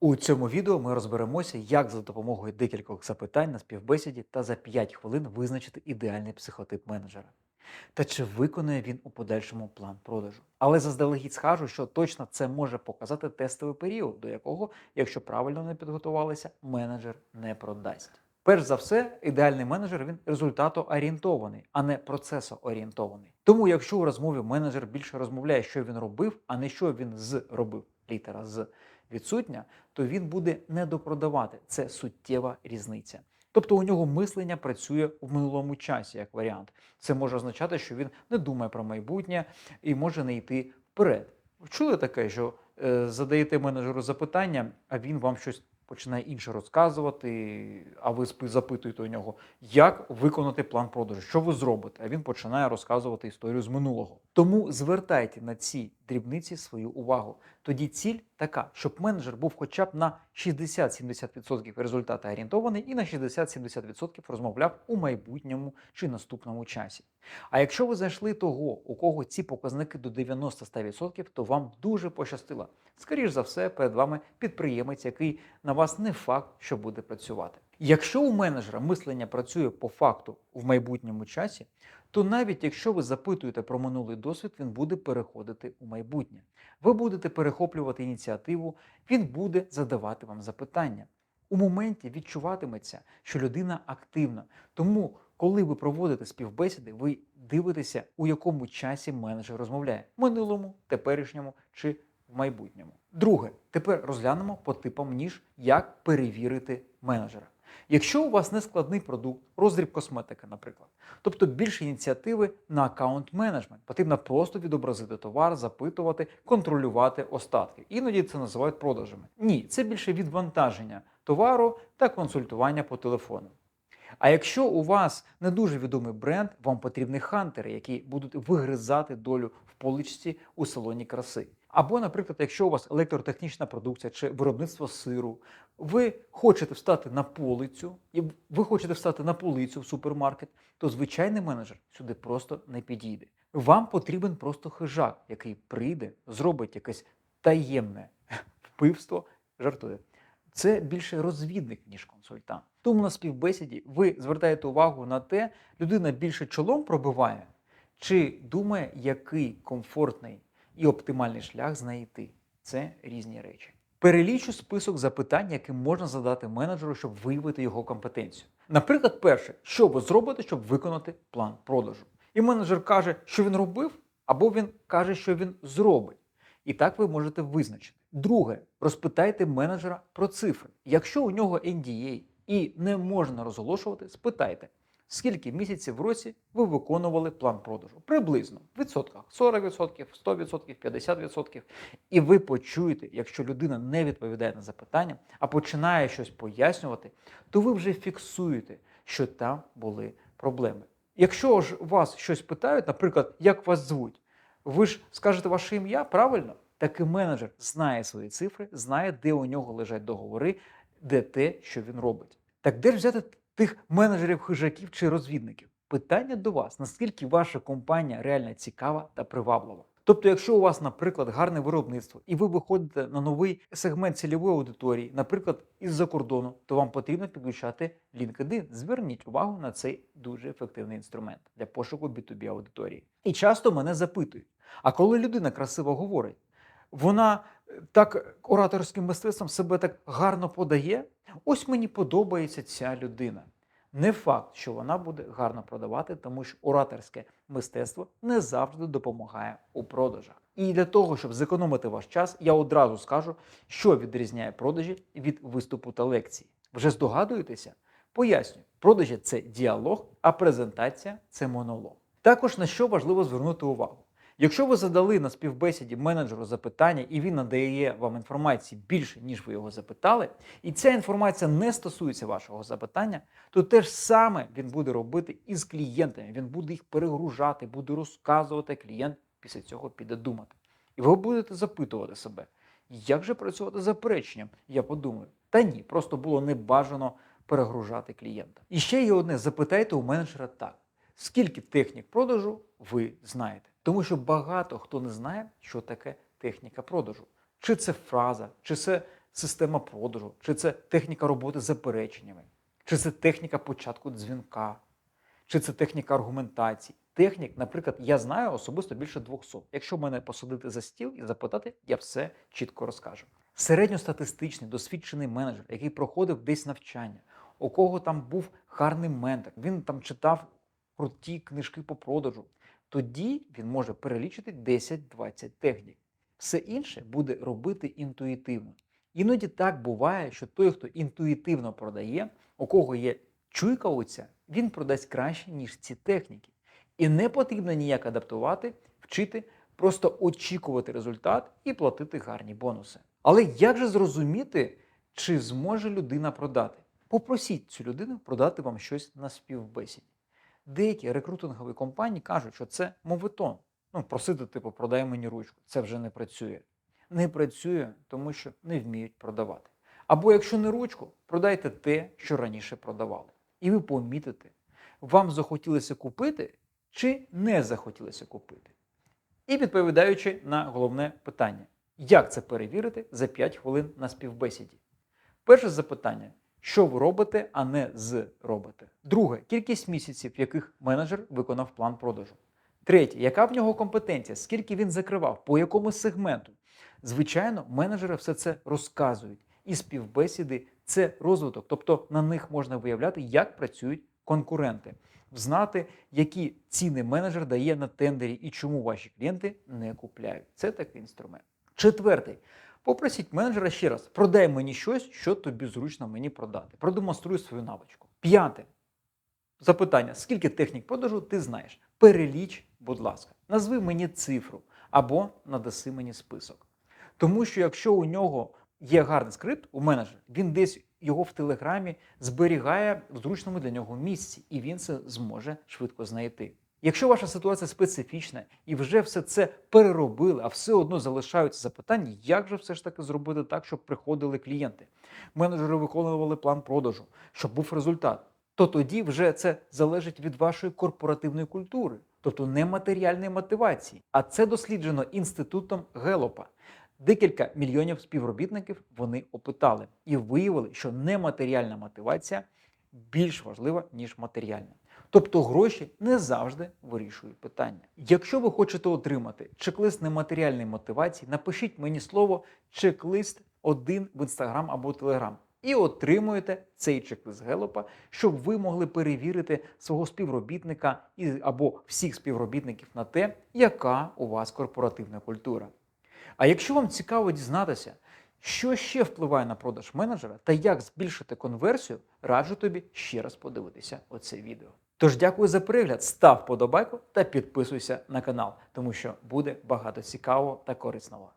У цьому відео ми розберемося, як за допомогою декількох запитань на співбесіді та за 5 хвилин визначити ідеальний психотип менеджера. Та чи виконує він у подальшому план продажу. Але заздалегідь скажу, що точно це може показати тестовий період, до якого, якщо правильно не підготувалися, менеджер не продасть. Перш за все, ідеальний менеджер він результатоорієнтований, а не процесоорієнтований. Тому, якщо у розмові менеджер більше розмовляє, що він робив, а не що він зробив, літера з відсутня, то він буде недопродавати. Це суттєва різниця. Тобто у нього мислення працює в минулому часі як варіант. Це може означати, що він не думає про майбутнє і може не йти вперед. Чули таке, що е, задаєте менеджеру запитання, а він вам щось починає інше розказувати, а ви запитуєте у нього, як виконати план продажу, що ви зробите? А він починає розказувати історію з минулого. Тому звертайте на ці дрібниці свою увагу. Тоді ціль така, щоб менеджер був хоча б на 60-70% результата орієнтований і на 60-70% розмовляв у майбутньому чи наступному часі. А якщо ви знайшли того, у кого ці показники до 90-100%, то вам дуже пощастило. Скоріш за все, перед вами підприємець, який на вас не факт, що буде працювати. Якщо у менеджера мислення працює по факту в майбутньому часі, то навіть якщо ви запитуєте про минулий досвід, він буде переходити у майбутнє. Ви будете перехоплювати ініціативу, він буде задавати вам запитання. У моменті відчуватиметься, що людина активна. Тому, коли ви проводите співбесіди, ви дивитеся, у якому часі менеджер розмовляє минулому, теперішньому чи в майбутньому. Друге, тепер розглянемо по типам ніж, як перевірити менеджера. Якщо у вас не складний продукт, роздріб косметики, наприклад, тобто більше ініціативи на аккаунт менеджмент, потрібно просто відобразити товар, запитувати, контролювати остатки. Іноді це називають продажами. Ні, це більше відвантаження товару та консультування по телефону. А якщо у вас не дуже відомий бренд, вам потрібні хантери, які будуть вигризати долю в поличці у салоні краси. Або, наприклад, якщо у вас електротехнічна продукція чи виробництво сиру, ви хочете встати на полицю, і ви хочете встати на полицю в супермаркет, то звичайний менеджер сюди просто не підійде. Вам потрібен просто хижак, який прийде, зробить якесь таємне вбивство, жартує. Це більше розвідник, ніж консультант. Тому на співбесіді ви звертаєте увагу на те, людина більше чолом пробиває, чи думає, який комфортний і оптимальний шлях знайти. Це різні речі. Перелічу список запитань, які можна задати менеджеру, щоб виявити його компетенцію. Наприклад, перше, що ви зробите, щоб виконати план продажу. І менеджер каже, що він робив, або він каже, що він зробить. І так ви можете визначити. Друге, розпитайте менеджера про цифри. Якщо у нього NDA і не можна розголошувати, спитайте, скільки місяців в році ви виконували план продажу. Приблизно в відсотках 40%, 100%, 50%. І ви почуєте, якщо людина не відповідає на запитання, а починає щось пояснювати, то ви вже фіксуєте, що там були проблеми. Якщо ж вас щось питають, наприклад, як вас звуть, ви ж скажете ваше ім'я, правильно? Так і менеджер знає свої цифри, знає, де у нього лежать договори, де те, що він робить. Так де ж взяти тих менеджерів, хижаків чи розвідників? Питання до вас: наскільки ваша компанія реально цікава та приваблива? Тобто, якщо у вас, наприклад, гарне виробництво, і ви виходите на новий сегмент цільової аудиторії, наприклад, із-за кордону, то вам потрібно підключати LinkedIn. Зверніть увагу на цей дуже ефективний інструмент для пошуку B2B аудиторії. І часто мене запитують: а коли людина красиво говорить, вона так ораторським мистецтвом себе так гарно подає. Ось мені подобається ця людина. Не факт, що вона буде гарно продавати, тому що ораторське мистецтво не завжди допомагає у продажах. І для того, щоб зекономити ваш час, я одразу скажу, що відрізняє продажі від виступу та лекції. Вже здогадуєтеся? Пояснюю, продажі це діалог, а презентація це монолог. Також на що важливо звернути увагу. Якщо ви задали на співбесіді менеджеру запитання, і він надає вам інформації більше, ніж ви його запитали, і ця інформація не стосується вашого запитання, то те ж саме він буде робити із клієнтами. Він буде їх перегружати, буде розказувати, клієнт після цього піде думати. І ви будете запитувати себе, як же працювати запереченням? Я подумаю, та ні, просто було небажано перегружати клієнта. І ще є одне: запитайте у менеджера так: скільки технік продажу ви знаєте? Тому що багато хто не знає, що таке техніка продажу. Чи це фраза, чи це система продажу, чи це техніка роботи з запереченнями, чи це техніка початку дзвінка, чи це техніка аргументації. Технік, наприклад, я знаю особисто більше 200. Якщо мене посадити за стіл і запитати, я все чітко розкажу. Середньостатистичний досвідчений менеджер, який проходив десь навчання, у кого там був гарний ментор, він там читав круті книжки по продажу, тоді він може перелічити 10-20 технік. Все інше буде робити інтуїтивно. Іноді так буває, що той, хто інтуїтивно продає, у кого є чуйка оця, він продасть краще, ніж ці техніки. І не потрібно ніяк адаптувати, вчити, просто очікувати результат і платити гарні бонуси. Але як же зрозуміти, чи зможе людина продати? Попросіть цю людину продати вам щось на співбесіді. Деякі рекрутингові компанії кажуть, що це моветон. Ну, просити, типу, продай мені ручку. Це вже не працює. Не працює, тому що не вміють продавати. Або якщо не ручку, продайте те, що раніше продавали. І ви помітите, вам захотілося купити чи не захотілося купити. І відповідаючи на головне питання, як це перевірити за 5 хвилин на співбесіді? Перше запитання: що ви робите, а не з робите. Друге кількість місяців, в яких менеджер виконав план продажу. Третє, яка в нього компетенція, скільки він закривав, по якому сегменту. Звичайно, менеджери все це розказують. І співбесіди це розвиток, тобто на них можна виявляти, як працюють конкуренти, знати, які ціни менеджер дає на тендері і чому ваші клієнти не купляють. Це такий інструмент. Четвертий. Попросіть менеджера ще раз, продай мені щось, що тобі зручно мені продати. Продемонструй свою навичку. П'яте. Запитання: скільки технік продажу ти знаєш? Переліч, будь ласка, назви мені цифру або надаси мені список. Тому що якщо у нього є гарний скрипт у менеджера, він десь його в телеграмі зберігає в зручному для нього місці, і він це зможе швидко знайти. Якщо ваша ситуація специфічна і вже все це переробили, а все одно залишаються запитання, як же все ж таки зробити так, щоб приходили клієнти, менеджери виконували план продажу, щоб був результат, то тоді вже це залежить від вашої корпоративної культури, тобто нематеріальної мотивації. А це досліджено інститутом Гелопа. Декілька мільйонів співробітників вони опитали і виявили, що нематеріальна мотивація більш важлива, ніж матеріальна. Тобто гроші не завжди вирішують питання. Якщо ви хочете отримати чек-лист нематеріальної мотивації, напишіть мені слово чек-лист один в інстаграм або телеграм. І отримуєте цей чек-лист Гелопа, щоб ви могли перевірити свого співробітника і або всіх співробітників на те, яка у вас корпоративна культура. А якщо вам цікаво дізнатися, що ще впливає на продаж менеджера та як збільшити конверсію, раджу тобі ще раз подивитися оце відео. Тож дякую за перегляд, став подобайку та підписуйся на канал, тому що буде багато цікавого та корисного.